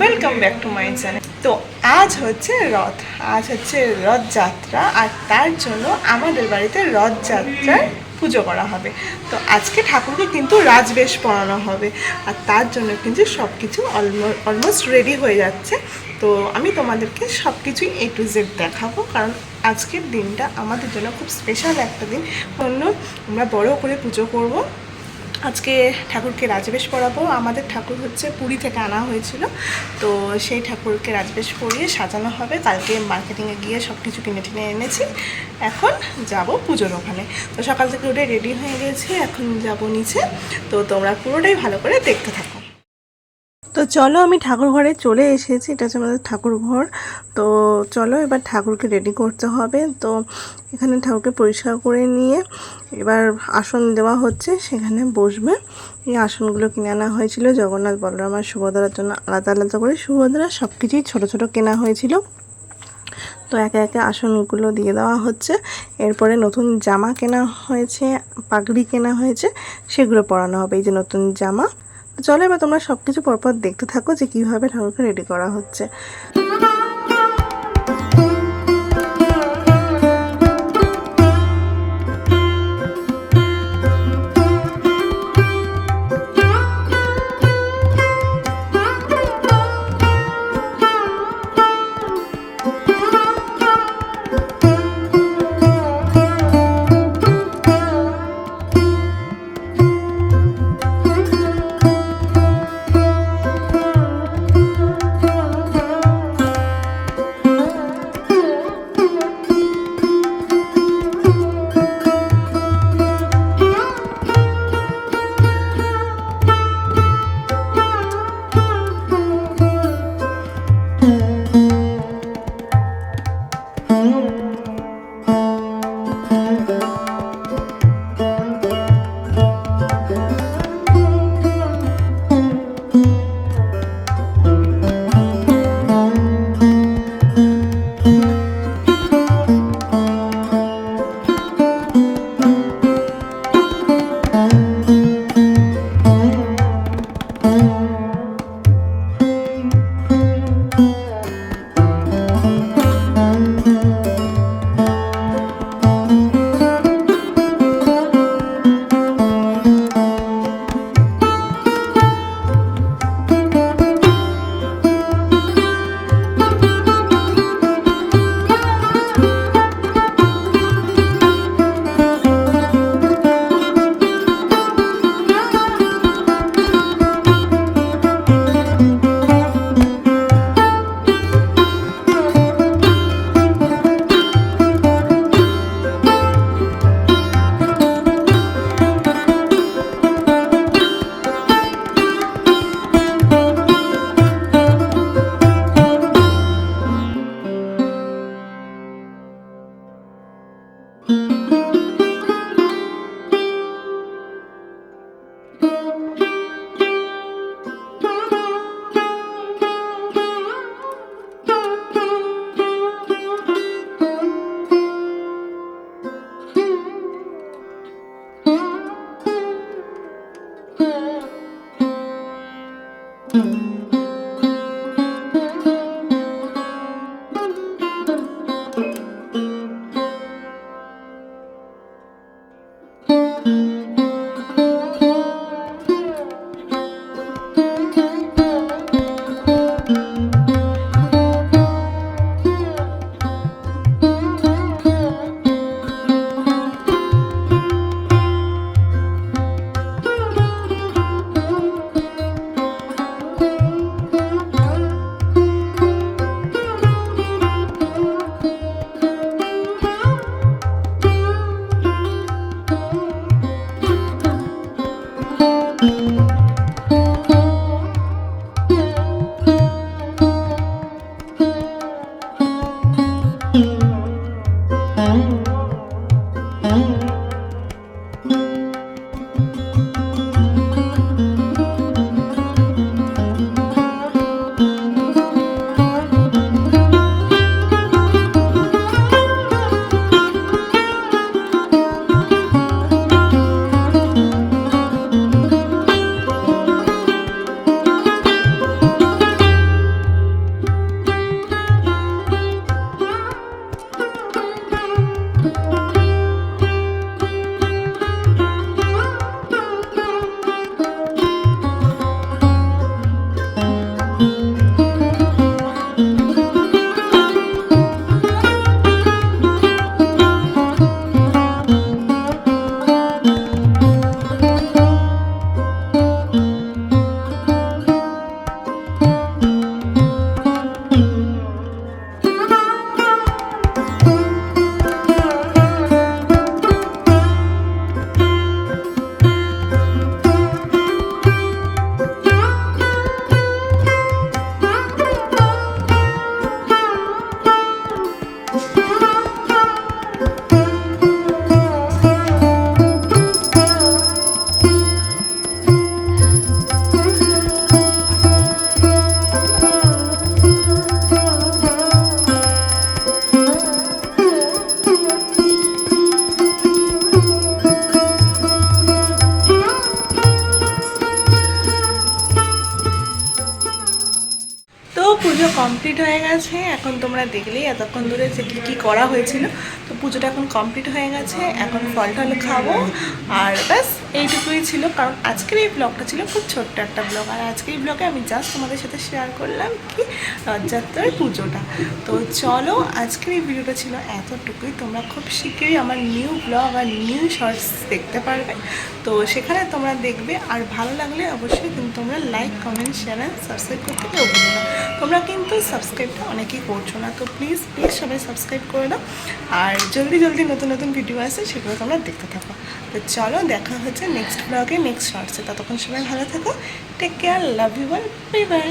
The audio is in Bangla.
Welcome back to my channel তো আজ হচ্ছে রথ, আজ হচ্ছে রথযাত্রা আর তার জন্য আমাদের বাড়িতে রথযাত্রার পুজো করা হবে। তো আজকে ঠাকুরকে কিন্তু রাজবেশ পরানো হবে আর তার জন্য কিন্তু সব কিছু অলমোস্ট রেডি হয়ে যাচ্ছে। তো আমি তোমাদেরকে সব কিছুই এ টু জেড দেখাবো কারণ আজকের দিনটা আমাদের জন্য খুব স্পেশাল একটা দিন। অন্য আমরা বড় করে পুজো করব। আজকে ঠাকুরকে রাজবেশ পরাবো। আমাদের ঠাকুর হচ্ছে পুরী থেকে আনা হয়েছিল। তো সেই ঠাকুরকে রাজবেশ পরিয়ে সাজানো হবে। কালকে মার্কেটিংয়ে গিয়ে সব কিছু কিনে টিনে এনেছি। এখন যাব পুজোর ওখানে। তো সকাল থেকে উঠে রেডি হয়ে গেছি। এখন যাব নিচে। তো তোমরা পুরোটাই ভালো করে দেখতে থাকো। তো চলো আমি ঠাকুর ঘরে চলে এসেছি, এটা হচ্ছে আমাদের ঠাকুর ঘর তো চলো এবার ঠাকুরকে রেডি করতে হবে। তো এখানে ঠাকুরকে পরিষ্কার করে নিয়ে এবার আসন দেওয়া হচ্ছে, সেখানে বসবে। এই আসনগুলো কিনে আনা হয়েছিল জগন্নাথ, বলরাম আর সুভদ্রার জন্য আলাদা আলাদা করে। সুভদ্রা সব কিছুই ছোটো ছোটো কেনা হয়েছিল। তো একে একে আসনগুলো দিয়ে দেওয়া হচ্ছে। এরপরে নতুন জামা কেনা হয়েছে, পাগড়ি কেনা হয়েছে, সেগুলো পরানো হবে। এই যে নতুন জামা চলো এবার তোমরা সবকিছু পরপর দেখতে থাকো যে কীভাবে ঠাকুরকে রেডি করা হচ্ছে। কমপ্লিট হয়ে গেছে। এখন তোমরা দেখলেই এতক্ষণ ধরে যে কী কী করা হয়েছিল। তো পুজোটা এখন কমপ্লিট হয়ে গেছে। এখন ফল টল খাব। আর ব্যাস। এইটুকুই ছিল, কারণ আজকের এই ব্লগটা ছিল খুব ছোট্ট একটা ব্লগ আর আজকের এই ব্লগে আমি জাস্ট তোমাদের সাথে শেয়ার করলাম কি, রথযাত্রার পুজোটা। তো চলো, আজকের এই ভিডিওটা ছিল এতটুকুই। তোমরা খুব শীঘ্রই আমার নিউ ব্লগ আর নিউ শর্টস দেখতে পারবে। তো সেখানে তোমরা দেখবে, আর ভালো লাগলে অবশ্যই কিন্তু তোমরা like comment share and subscribe করতে কেউ না। তোমরা কিন্তু সাবস্ক্রাইবটা অনেকেই করছ না, তো প্লিজ প্লিজ সবাই সাবস্ক্রাইব করে দাও। আর জলদি জলদি নতুন নতুন ভিডিও আসে, সেগুলো তোমরা দেখতে থাকো। তো চলো, দেখা হচ্ছে নেক্সট ব্লগে নেক্সট শর্টসে ততক্ষণ সবাই ভালো থাকো। Take care love you bye bye